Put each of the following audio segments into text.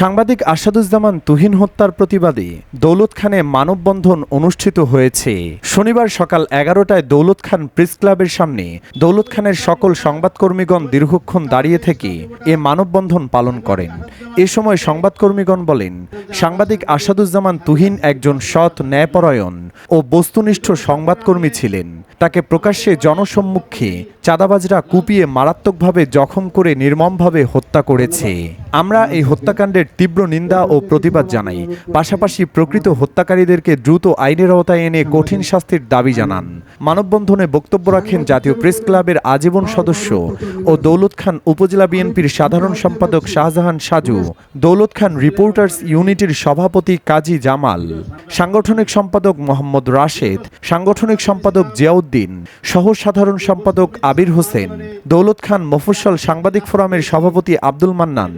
সাংবাদিক আসাদুজ্জামান তুহিন হত্যার প্রতিবাদে দৌলত খানে মানববন্ধন অনুষ্ঠিত হয়েছে। শনিবার সকাল এগারোটায় দৌলত খান প্রেস ক্লাবের সামনে দৌলত খানের সকল সংবাদকর্মীগণ দীর্ঘক্ষণ দাঁড়িয়ে থেকে এ মানববন্ধন পালন করেন। এ সময় সংবাদকর্মীগণ বলেন, সাংবাদিক আসাদুজ্জামান তুহিন একজন সৎ ন্যায়পরায়ণ ও বস্তুনিষ্ঠ সংবাদকর্মী ছিলেন। তাকে প্রকাশ্যে জনসম্মুখে চাঁদাবাজরা কুপিয়ে মারাত্মকভাবে জখম করে নির্মমভাবে হত্যা করেছে। আমরা এই হত্যাকাণ্ডের তীব্র নিন্দা ও প্রতিবাদ জানাই। পাশাপাশি প্রকৃত হত্যাকারীদেরকে দ্রুত আইনের আওতায় এনে কঠিন শাস্তির দাবি জানান। মানববন্ধনে বক্তব্য রাখেন জাতীয় প্রেস ক্লাবের আজীবন সদস্য ও দৌলত খান উপজেলা বিএনপির সাধারণ সম্পাদক শাহজাহান সাজু, দৌলত খান রিপোর্টার্স ইউনিটির সভাপতি কাজী জামাল, সাংগঠনিক সম্পাদক মোহাম্মদ রাশেদ, সাংগঠনিক সম্পাদক জিয়াউদ্দিন সহ সাধারণ সম্পাদক আবির হোসেন, দৌলত খান মফস্বল সাংবাদিক ফোরামের সভাপতি আব্দুল মান্নান,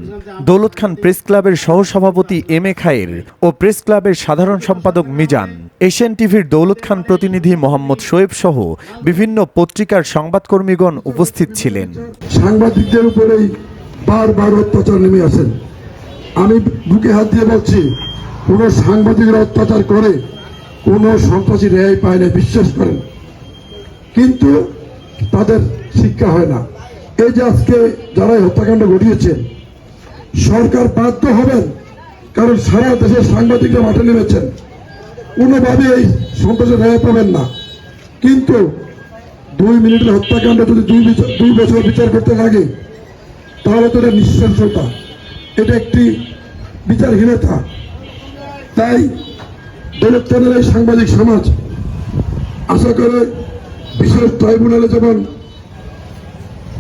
দৌলত খান প্রেস ক্লাবের সহসভাপতি M A Khayer O press ক্লাবের সাধারণ সম্পাদক মিজান। এশিয়ান টিভির দৌলত খান প্রতিনিধি মোহাম্মদ শোয়েব সহ বিভিন্ন পত্রিকার সংবাদকর্মীগণ উপস্থিত ছিলেন। সাংবাদিকদের উপরেই বারবার অত্যাচার নেমে আসেন আমি বুকে হাত দিয়ে বলছি, কোন সাংবাদিকরা অত্যাচার করে কোন সন্ত্রাসী রেহাই পায় না বিশ্বাস করেন। কিন্তু তাদের শিক্ষা হয় না। এই যে আজকে যারা হত্যাকাণ্ড ঘটিয়েছে সরকার বাধ্য হবেন কারণ সারা দেশের সাংবাদিকরা মাঠে নেমেছেন। কোনোভাবে এই সন্ত্রাসের রেহাই পাবেন না। কিন্তু দুই মিনিটের হত্যাকাণ্ড যদি দুই দুই বছর বিচার করতে লাগে, তাহলে তো এটা নিঃসংসতা এটা একটি বিচারহীনতা। তাই দলিতের এই সাংবাদিক সমাজ আশা করে বিশেষ ট্রাইব্যুনালে যেমন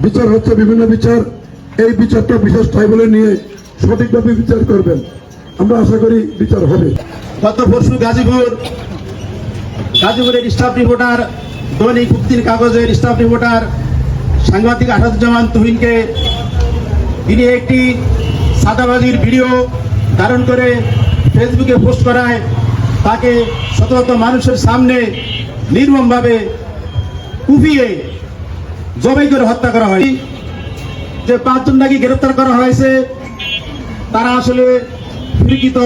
বিচার হচ্ছে, বিভিন্ন বিচার এই বিচারটা বিশেষ ট্রাইব্যুনালে নিয়ে সঠিকভাবে বিচার করবেন। আমরা আশা করি বিচার হবে। গত পরশু গাজীপুর, গাজীপুরের স্টাফ রিপোর্টার দৈনিক মুক্তির কাগজের স্টাফ রিপোর্টার সাংবাদিক আসাদুজ্জামান তুহিনকে তিনি একটি সাদাবাজির ভিডিও ধারণ করে ফেসবুকে পোস্ট করায়, তাকে শত শত মানুষের সামনে নির্মমভাবে কুপিয়ে জবাই করে হত্যা করা হয়। যে পাঁচজন নাকি গ্রেপ্তার করা হয়েছে, তারা আসলে বিকৃত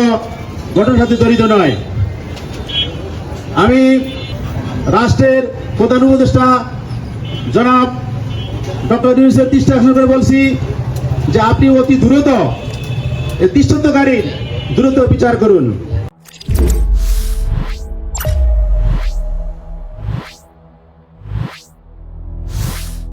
ঘটনার সাথে জড়িত নয়। আমি রাষ্ট্রের প্রধান উপদেষ্টা জনাব ডক্টর দৃষ্টি আকর্ষণ করে বলছি যে আপনি অতি দ্রুত দৃষ্টান্তকারীর দ্রুত বিচার করুন।